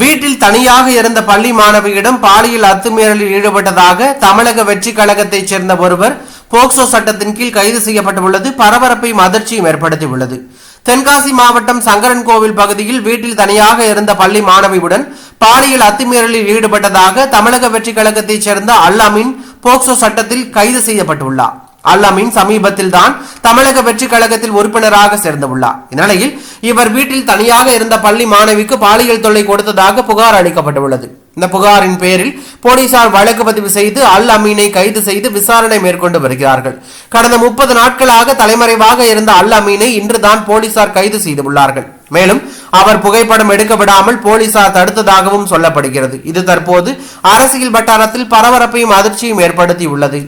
வீட்டில் தனியாக இருந்த பள்ளி மாணவியிடம் பாலியல் அத்துமீறலில் ஈடுபட்டதாக தமிழக வெற்றி கழகத்தைச் சேர்ந்த ஒருவர் போக்சோ சட்டத்தின் கீழ் கைது செய்யப்பட்டுள்ளது. பரபரப்பையும் அதிர்ச்சியும் ஏற்படுத்தியுள்ளது. தென்காசி மாவட்டம் சங்கரன் கோவில் பகுதியில் வீட்டில் தனியாக இருந்த பள்ளி மாணவியுடன் பாலியல் அத்துமீறலில் ஈடுபட்டதாக தமிழக வெற்றி கழகத்தைச் சேர்ந்த அல்லாமின் போக்சோ சட்டத்தில் கைது செய்யப்பட்டுள்ளார். அல்லாமின் சமீபத்தில் தான் தமிழக வெற்றி கழகத்தில் உறுப்பினராக சேர்ந்துள்ளார். இந்நிலையில் இவர் வீட்டில் தனியாக இருந்த பள்ளி மாணவிக்கு பாலியல் தொல்லை கொடுத்ததாக புகார் அளிக்கப்பட்டுள்ளது. இந்த புகாரின் பேரில் போலீசார் வழக்கு பதிவு செய்து அல் அமீனை கைது செய்து விசாரணை மேற்கொண்டு வருகிறார்கள். கடந்த முப்பது நாட்களாக தலைமறைவாக இருந்த அல் அமீனை இன்றுதான் போலீசார் கைது செய்துள்ளார்கள். மேலும் அவர் புகைப்படம் எடுக்க விடாமல் போலீசார் தடுத்ததாகவும் சொல்லப்படுகிறது. இது தற்போது அரசியல் வட்டாரத்தில் பரபரப்பையும் அதிர்ச்சியும் ஏற்படுத்தியுள்ளது.